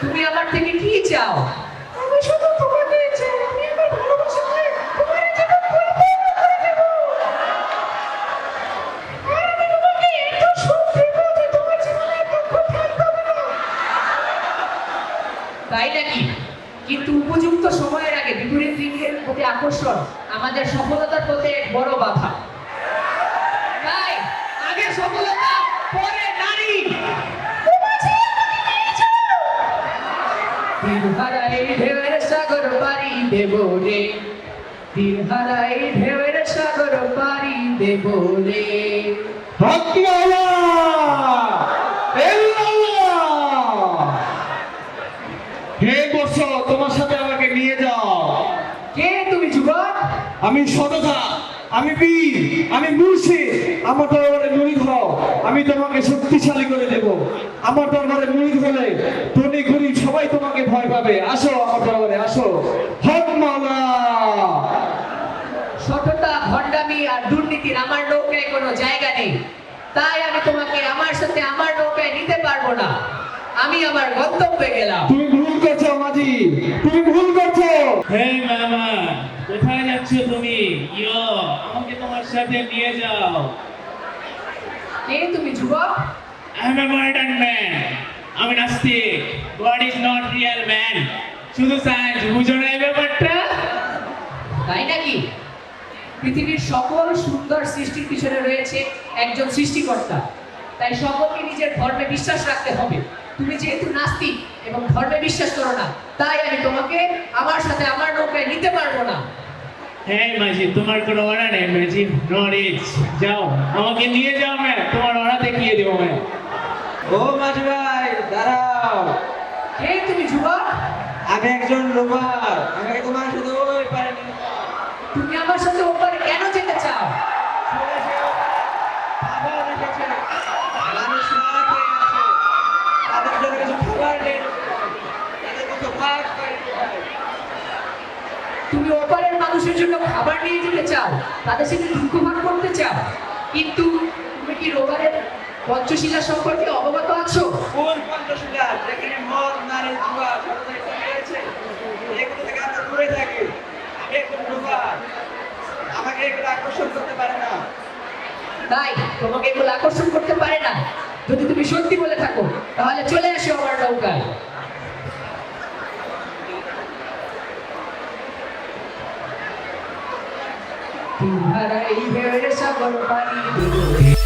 তুমি আমার থেকে কি চাও? আমি শুধু তোমাকে চাই আমি আমার ভালোবাসাকে তোমার জীবন পরিপূর্ণ করে দেব। আমি তোমাকে এত সুখ দেব যে তোমার জীবনে দুঃখ থাকবে না। তাই নাকি? কিন্তু উপযুক্ত সময়ের আগে বিপরীত লিঙ্গের প্রতি আকর্ষণ আমাদের সফলতার পথে এক বড় বাধা। তাই আগে সফলতা পরে তীর হারাই ঢেউয়ের সাগর পারি দেব রে। তীর হারাই ঢেউয়ের সাগর পারি দেব রে। হকমালা হে বৎস তোমার সাথে আমাকে নিয়ে যাও। কে তুমি যুবক? আমি সততা আমি বীর আমি মুর্শিদ। আমার দরবারে মুরিদ হও আমি তোমাকে শক্তিশালী করে দেব আমার দরবারে মুরিদ হলে ধনী গরিব সবাই তোমাকে ভয় পাবে আসো আমার দরবারে আসো হক মাওলা সততা ভণ্ডামি আর দুর্নীতির আমার নৌকায় কোনো জায়গা নেই তাই আমি তোমাকে আমার সাথে আমার নৌকায় নিতে পারব না আমি আমার গন্তব্যে গেলাম। তুমি ভুল করছ মাঝি। তুমি ভুল করছ। হে মামা কোথায় যাচ্ছ তুমি? ইয়ো আমাকে তোমার সাথে নিয়ে যাও। কে তুমি যুবক? I am a modern man আমি নাস্তিক। God is not real man শুধু সায়েন্স বুঝো না এই ব্যাপারটা? তাই নাকি? পৃথিবীর সকল সুন্দর সৃষ্টির পিছনে রয়েছে একজন সৃষ্টিকর্তা। তাই সকলকে নিজের ধর্মে বিশ্বাস রাখতে হবে। তুমি যেহেতু নাস্তিক এবং ধর্মে বিশ্বাস করো না তাই আমি তোমাকে আমার সাথে আমার নৌকায় নিতে পারব না। হ্যাঁ মাঝি তোমার কোনো ওরা নেই মাঝি। নরিচ যাও আমাকে নিয়ে যাও ম্যাম। তোমার ওরা দেখিয়ে দেবো ম্যাম। ও মাঝি ভাই দাঁড়াও। কে তুমি যুবক? আমি একজন রোমার আমাকে তোমার শুধু ওই পারে তুমি আমার সাথে তুমি ওপারের মানুষের জন্য খাবার নিয়ে যেতে চাও তাদের সাথে দুঃখ ভাগ করতে চাও কিন্তু তুমি কি রোবারের পঞ্চশিলা সম্পর্কে অবগত আছো? কোন পঞ্চশীলা? যেখানে মদ নারী জুয়া সর্বদাই রয়েছে। এগুলো থেকে আমরা দূরে থাকি। আমি একজন রোমার আমাকে এগুলো আকর্ষণ করতে পারে না। তাই তোমাকে এগুলো আকর্ষণ করতে পারে না। যদি তুমি সত্যি বলে থাকো তাহলে চলে আসো আমার নৌকায়। এই ভেবে সাগর পানি।